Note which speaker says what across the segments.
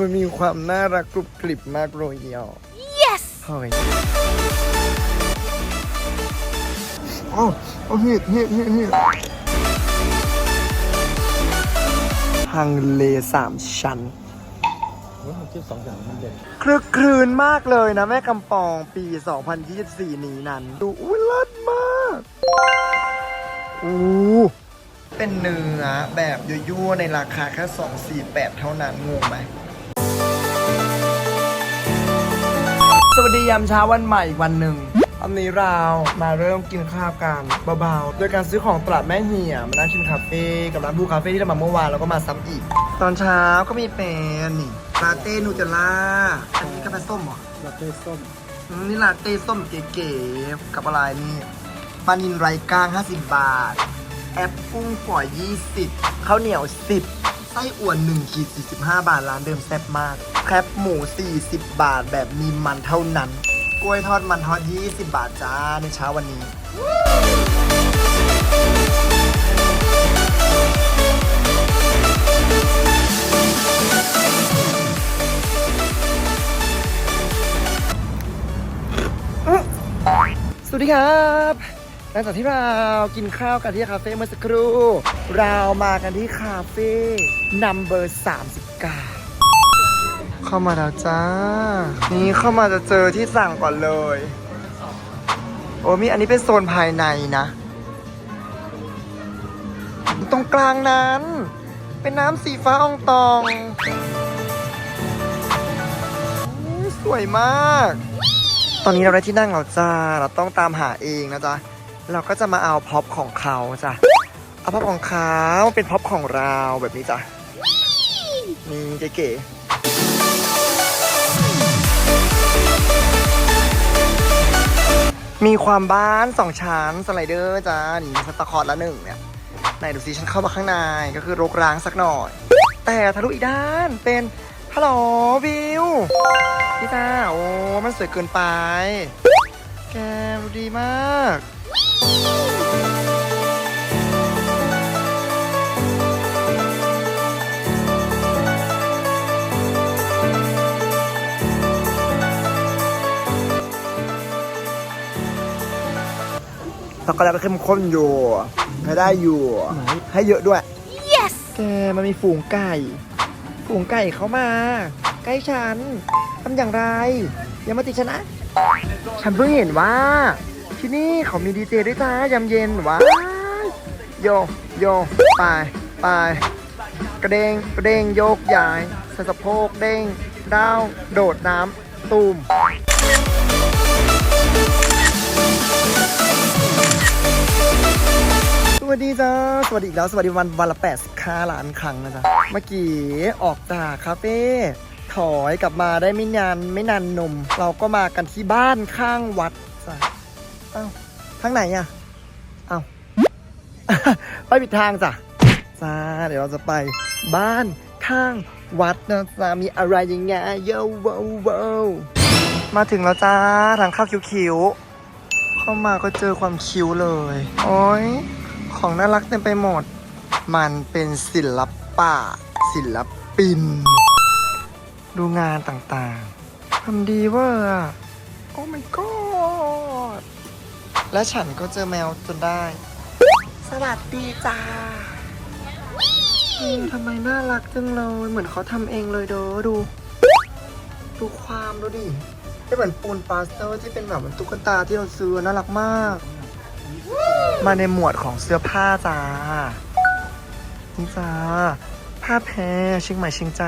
Speaker 1: มันมีความน่ารักกรุบกริบมากเลยอะ
Speaker 2: Yes
Speaker 1: เฮ้ยโอ้โอ้ฮิตฮิตฮิตฮิตฮังเลสามชั้น
Speaker 3: คิดสองอย่างมันเด็ด
Speaker 1: คลึกครื้นมากเลยนะแม่กำปองปี 2024 นี้นั้น ดูอุ้ยเลิศมากอู้เป็นเนื้อแบบยั่วๆในราคาแค่ 248 เท่านั้นงงไหม สวัสดียามเช้าวันใหม่อีกวันหนึ่งอันนี้เรามาเริ่มกินข้าวกันเบาๆ โดยการซื้อของตลาดแม่เหี่ยมานั่งกินคาเฟ่กับร้านบูคาเฟ่ที่เรามาเมื่อวานแล้วก็มาซ้ำอีก ตอนเช้าก็มีเป็นนี่ลาเต้นูเจล่าอันนี้กาแฟส้มเหรอ
Speaker 3: ลาเต้ส้ม
Speaker 1: อืมนี่ลาเต้ส้มเก๋ๆกับอะไรนี่ปลานินไรก้าง 50 บาท แอปกุ้งฝอย 20ข้าวเหนียว 10 ไส้อั่วน1ขีด45 บาทร้านเดิมแซ่บมาก แคปหมู 40 บาทแบบมีมันเท่านั้น กล้วยทอดมันทอด 20 บาทจ้าในเช้าวันนี้ สวัสดีครับ หลังจากที่เรากินข้าวกันที่คาเฟ่เมื่อสักครู่ เรามากันที่คาเฟ่นัมเบอร์39เข้ามาแล้วจ้า นี่เข้ามาจะเจอที่สั่งก่อนเลย โอ้มีอันนี้เป็นโซนภายในนะ ตรงกลางนั้น เป็นน้ำสีฟ้าอองตองสวยมาก ตอนนี้เราได้ที่นั่งแล้วจ้า เราต้องตามหาเองนะจ๊ะ เราก็จะมาเอาพ็อปของเขาจ้ะ เอาพ็อปของเขาเป็นพ็อปของเราแบบนี้จ้ะนี่เก๋มีความบ้านสองชั้นสไลเดอร์จ้านี่สตาคอร์ดละหนึ่งเนี่ยไหนดูสิฉันเข้ามาข้างในก็คือรกร้างสักหน่อย แต่ทะลุอีกด้านเป็นฮัลโหลวิวพี่ตาโอ้มันสวยเกินไป แกดูดีมาก ช็อกโกแลตเข้มข้นอยู่ให้ได้อยู่ ให้เยอะด้วย
Speaker 2: Yes
Speaker 1: แกมันมีฝูงไก่ ฝูงไก่เขามา ใกล้ฉันทำอย่างไร อย่ามาติดฉันนะ ฉันเพิ่งเห็นว่า ที่นี่เขามีดีเจด้วยจ้ายามเย็นว้ายโยโยไปไปกระเด้งกระเด้งโยกย้ายส่สะโพกเด้งดาวโดดน้ำตูมสวัสดีจ้าสวัสดีอีกแล้ว สวัสดีวันวันละ85ล้านครั้งนะจ๊ะเมื่อกี้ออกจากคาเฟ่ถอยกลับมาได้ไม่นานไม่นานนม เราก็มากันที่บ้านข้างวัดจ้ะ อ้าทางไหนอะเอ้าไปผิดทางจ้ะจ้าเดี๋ยวเราจะไปบ้านข้างวัดนะจ๊ะมีอะไรยังไงโย่ว้าวว้าวมาถึงแล้วจ้าทางเข้าคิ้วๆเข้ามาก็เจอความคิ้วเลย โอ้ยของน่ารักเต็มไปหมด มันเป็นศิลปะ ศิลปิน ดูงานต่างๆทำดีเวอร์อะโอ้ my god และฉันก็เจอแมวจนได้ สวัสดีจ้าอืมทำไมน่ารักจังเลย เหมือนเขาทำเองเลยเด้อดู ดูความดูดิไม่เหมือนปูนปาสเตอร์ที่เป็นแบบเหมือนตุ๊กตาที่เราซื้อน่ารักมาก มาในหมวดของเสื้อผ้าจ้า นี่จ้า ผ้าแพรเชียงใหม่เชียงใจ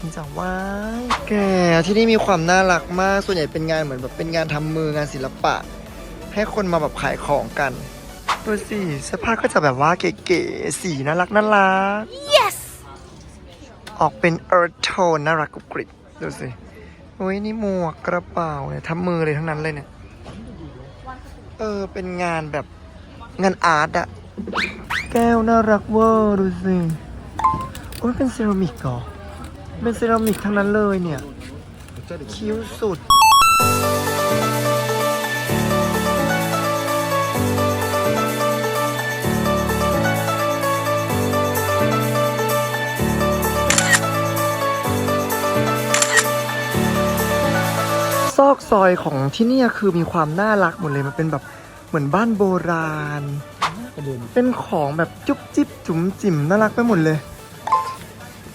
Speaker 1: นี่จ้าว้ายแกที่นี่มีความน่ารักมาก ส่วนใหญ่เป็นงานเหมือนแบบเป็นงานทำมืองานศิลปะ ให้คนมาแบบขายของกันดูสิเสื้อผ้าก็จะแบบว่าเก๋ๆสีน่ารักน่ารัก
Speaker 2: Yes
Speaker 1: ออกเป็น earth tone น่ารักกรุบกริบดูสิโอ้ยนี่หมวกกระเป๋าเนี่ยทำมือเลยทั้งนั้นเลยเนี่ย เออเป็นงานแบบงานอาร์ตอะแก้วน่ารักเวอร์ดูสิโอ้ยเป็นเซรามิกเหรอเป็นเซรามิกทั้งนั้นเลยเนี่ย คิ้วสุด กซอยของที่นี่คือมีความน่ารักหมดเลยมันเป็นแบบเหมือนบ้านโบราณ
Speaker 3: เด็น
Speaker 1: เป็นของแบบจุ๊บจิ๊บจุ๋มจิ๋มน่ารักไปหมดเลย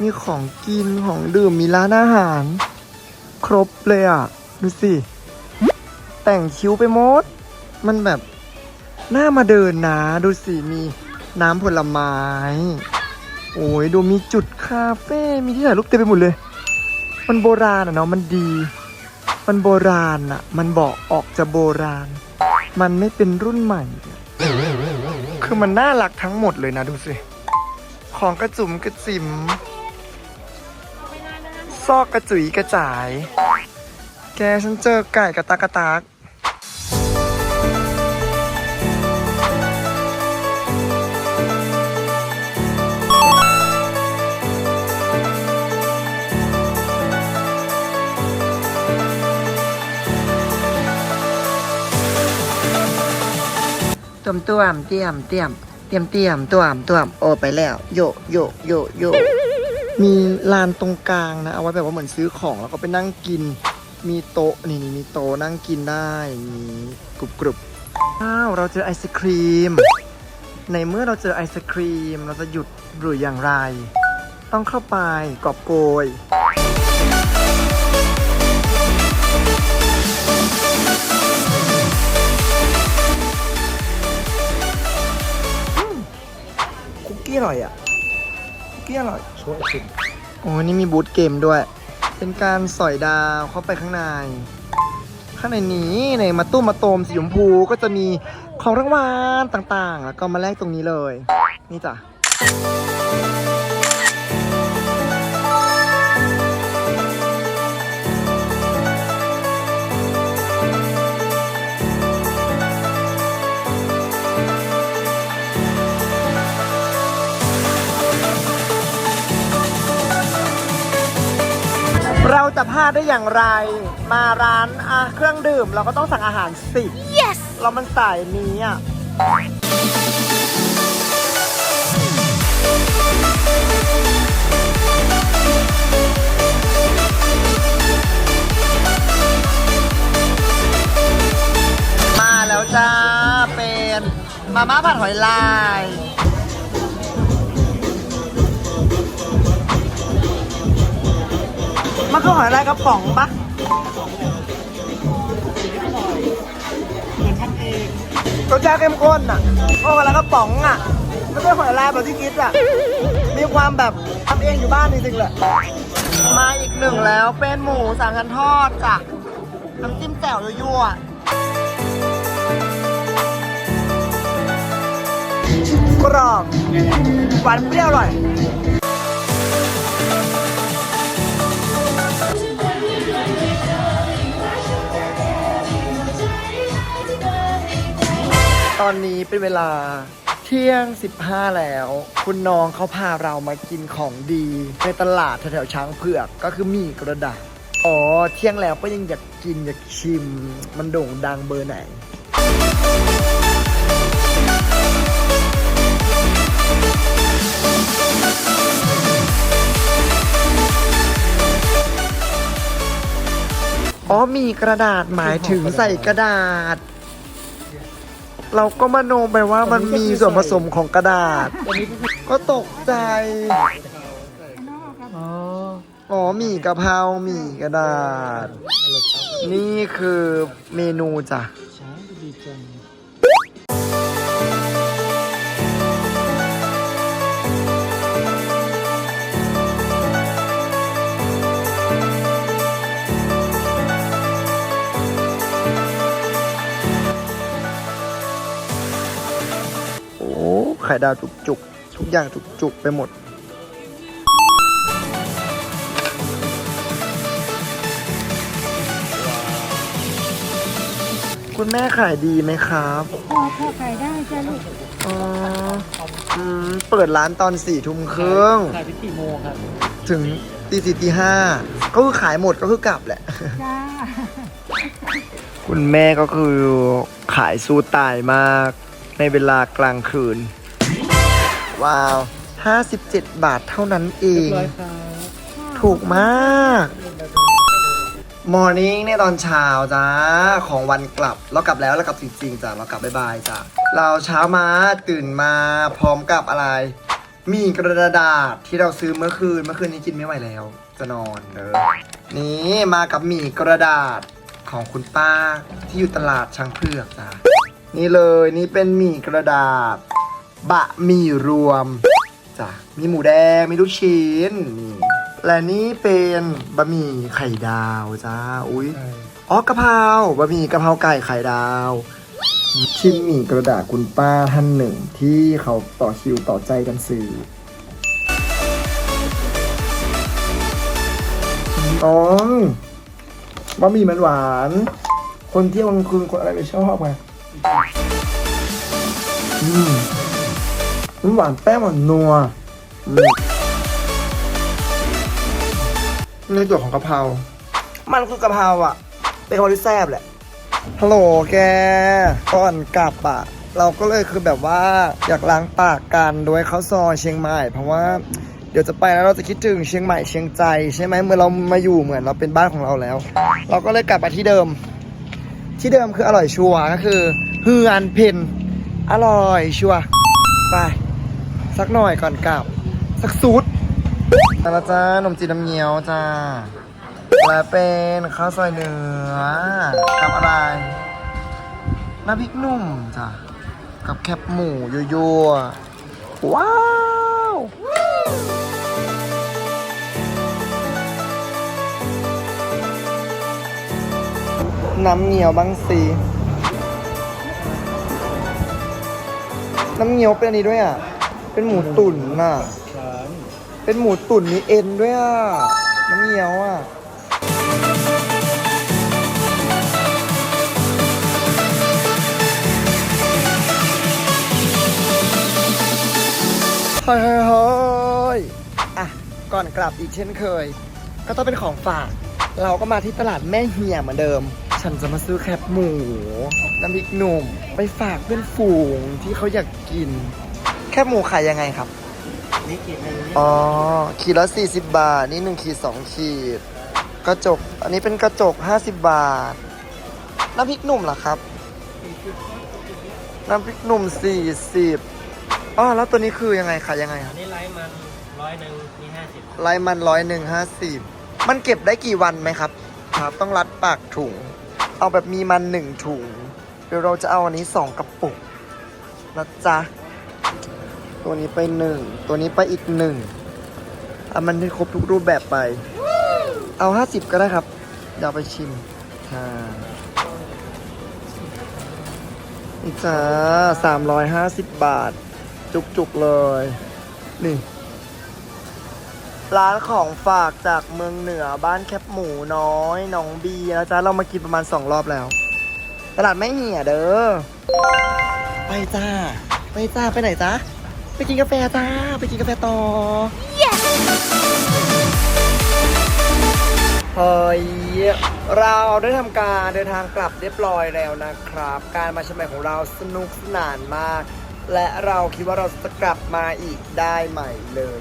Speaker 1: มีของกินของดื่มมีร้านอาหาร ครบเลยอะ ดูสิ แต่งคิ้วไปหมด มันแบบน่ามาเดินนะ ดูสิ มีน้ำผลไม้ โอ้ยดูมีจุดคาเฟ่ มีที่ถ่ายรูปเต็มไปหมดเลย มันโบราณอะเนาะมันดี มันโบราณอะมันบอกออกจะโบราณ มันไม่เป็นรุ่นใหม่ คือมันน่ารักทั้งหมดเลยนะดูสิ ของกระจุมกระจิ๋มซอกกระจุยกระจาย แกฉันเจอไก่กับตากระตาก ต้มต้วมเตียมเตียมเตียมเตียมต้วมต้วมโอไปแล้ว โยโยโยโยมีลานตรงกลางนะเอาไว้แบบว่าเหมือนซื้อของแล้วก็ไปนั่งกิน มีโต๊ะนี่นี่มีโต๊ะนั่งกินได้มีกรุบกรุบอ้าวเราเจอไอศครีม ในเมื่อเราเจอไอศครีม เราจะหยุดหรืออย่างไร ต้องเข้าไปกอบโกย กกี้อร่อยอะคุกกี้อร่อย
Speaker 3: ช่วยสุด
Speaker 1: โอ้นี่มีบูธเกมด้วย เป็นการสอยดาวเข้าไปข้างใน ข้างในนี้ในมาตุ้มมาโตมสีชมพูก็จะมีของรางวัลต่างๆ แล้วก็มาแลกตรงนี้เลย นี่จ้ะ จะพลาดได้อย่างไร มาร้านอะเครื่องดื่มเราก็ต้องสั่งอาหารสิ yes เรามันสายนี้อะมาแล้วจ้า เป็นมาม่าผัดหอยลาย มันคือหอยลายกระป๋องปะรสชาติเข้มข้นอะโอ้หอยลายกระป๋องอะไม่ใช่หอยลายแบบที่คิดอะ มีความแบบทำเองอยู่บ้านจริงๆแหละ มาอีกหนึ่งแล้วเป็นหมูสามชั้นทอดจ้ะน้ำจิ้มแจ่วยั่วกรอบหวานเปรี้ยวอร่อย ตอนนี้เป็นเวลาเที่ยง 15 แล้ว คุณน้องเขาพาเรามากินของดี ในตลาดแถวๆช้างเผือกก็คือหมี่กระดาษ อ๋อ เที่ยงแล้วก็ยังอยากกินอยากชิม มันโด่งดังเบอร์ไหนอ๋อมีกระดาษหมายถึงใส่กระดาษ เราก็มโนไปว่ามันมีส่วนผสมของกระดาษ
Speaker 3: อันนี้ก็คือ
Speaker 1: ก็ตกใจ
Speaker 3: อ๋อ
Speaker 1: อ๋อหมี่กะเพราหมี่กระดาษ
Speaker 3: อะไรครับ
Speaker 1: นี่คือเมนูจ้ะ
Speaker 3: ช้างดีจัง
Speaker 1: ไข่ดาวจุกๆทุกอย่างจุกๆไปหมด คุณแม่ขายดีไหมครับ
Speaker 2: พอพอขายได้จ้ะลูก
Speaker 1: อ๋ออืมเปิดร้านตอนสี่ทุ่มครึ่ง
Speaker 3: ขายไปกี่โมงครับ
Speaker 1: ถึงตีสี่ตีห้าก็คือขายหมดก็คือกลับแหละ
Speaker 2: จ้า
Speaker 1: คุณแม่ก็คือขายสู้ตายมากในเวลากลางคืน ว้าว 57 บาทเท่านั้นเอ
Speaker 3: เรีย
Speaker 1: ง
Speaker 3: บร้อยครับ
Speaker 1: ถูกมากมอร์นิ่งในตอนเช้าจ้า ของวันกลับ เรากลับแล้วเรากลับจริงๆจ้ะเรากลับบ๊ายบายจ้ะเราเช้ามาตื่นมาพร้อมกับอะไร มีกระดาษที่เราซื้อเมื่อคืนเมื่อคืนนี้กินไม่ไหวแล้ว จะนอนเด้อนี่มากับหมี่กระดาษของคุณป้าที่อยู่ตลาดช้างเผือกจ้ะนี่เลยนี่เป็นหมี่กระดาษ บะหมี่รวมจ้ะมีหมูแดง มีลูกชิ้นนี่และนี่เป็นบะหมี่ไข่ดาวจ้าอุ้ย
Speaker 3: ใช่
Speaker 1: อ๋อกะเพราบะหมี่กะเพราไก่ไข่ดาว ชิมหมี่กระดาษคุณป้าท่านหนึ่งที่เขาต่อคิวต่อใจกันสื่ออ๋อบะหมี่มันหวาน คนเที่ยวกลางคืนคนอะไรไม่ชอบไงอืม มันหวานแป้งหวานนัวอืมนี่ตัวของกะเพรา มันคือกะเพราอะ เป็นคนที่แซ่บแหละ ฮัลโหลแก ก่อนกลับอะ เราก็เลยคือแบบว่าอยากล้างปากกันด้วยข้าวซอยเชียงใหม่ เพราะว่าเดี๋ยวจะไปแล้วเราจะคิดถึงเชียงใหม่เชียงใจใช่ไหมเมื่อเรามาอยู่เหมือนเราเป็นบ้านของเราแล้ว เราก็เลยกลับมาที่เดิม ที่เดิมคืออร่อยชัวร์ก็คือเฮือนเพนอร่อยชัวร์ไป สักหน่อยก่อนกลับ สักซูดมาแล้วจ้าขนมจีนน้ำเงี้ยวจ้าและเป็นข้าวซอยเนื้อกับอะไรน้ำพริกหนุ่มจ้ะกับแคบหมูยั่วๆว้าวน้ำเงี้ยวบางสิน้ำเงี้ยวเป็นอันนี้ด้วยอะ เป็นหมูตุ๋นน่ะ เป็นหมูตุ๋นมีเอ็นด้วยอะน้ำเงี้ยวอะเฮ้ยเฮ้ยเฮ้ยอะ ก่อนกลับอีกเช่นเคย ก็ต้องเป็นของฝาก เราก็มาที่ตลาดแม่เหี่ยเหมือนเดิม ฉันจะมาซื้อแคบหมู น้ำพริกหนุ่ม ไปฝากเพื่อนฝูงที่เขาอยากกิน คบหมูขายยังไงครับ
Speaker 3: นี่กี่นึง
Speaker 1: อ๋อ ขีดละ 40 บาท นี่1ขีด2ขีด กระจก อันนี้เป็นกระจก 50 บาท น้ำพริกหนุ่มเหรอครับ น้ำพริกหนุ่ม 40อ๋อแล้วตัวนี้คือยังไงขายยังไงค
Speaker 3: อั
Speaker 1: รับ
Speaker 3: นนี้ไลฟ์มันร้อยหนึ่งมีห้าสิบ
Speaker 1: ไลายมันร้อยหนึ่งห้าสิบมันเก็บได้กี่วันไหมครับ ครับ ต้องรัดปากถุง เอาแบบมีมันหนึ่งถุง เดี๋ยวเราจะเอาอันนี้สองกระปุกนะจ๊ะ ตัวนี้ไปหนึ่ง ตัวนี้ไปอีกหนึ่งเอามันให้ครบทุกรูปแบบไป เอาห้าสิบก็ได้ครับ เดี๋ยวไปชิมค่ะนี่จ้าสามร้อยห้าสิบบาท จุกๆเลย นี่ ร้านของฝากจากเมืองเหนือบ้านแคบหมูน้อยหนองบีนะจ๊ะ เรามากินประมาณสองรอบแล้ว ตลาดไม่เหี่ยเด้อ ไปจ้า ไปจ้า ไปไหนจ้า ไปกินกาแฟจ้า ไปกินกาแฟต่อเฮ้ยเราได้ทำการเดินทางกลับเรียบร้อยแล้วนะครับ การมาเชียงใหม่ของเราสนุกสนานมาก และเราคิดว่าเราจะกลับมาอีกได้ใหม่เลย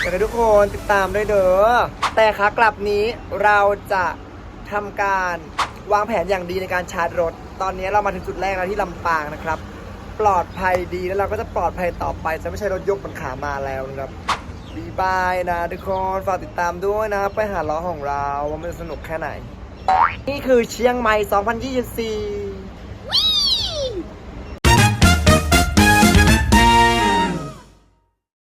Speaker 1: อยากให้ทุกคนติดตามด้วยเด้อแต่ขากลับนี้เราจะทำการวางแผนอย่างดีในการชาร์จรถ ตอนนี้เรามาถึงจุดแรกแล้วที่ลำปางนะครับ ปลอดภัยดีแล้วเราก็จะปลอดภัยต่อไปจะไม่ใช่รถยกบนขามาแล้วนะครับบีบายนะทุกคนฝากติดตามด้วยนะไปหาล้อของเราว่ามันจะสนุกแค่ไหน นี่คือเชียงใหม่ 2024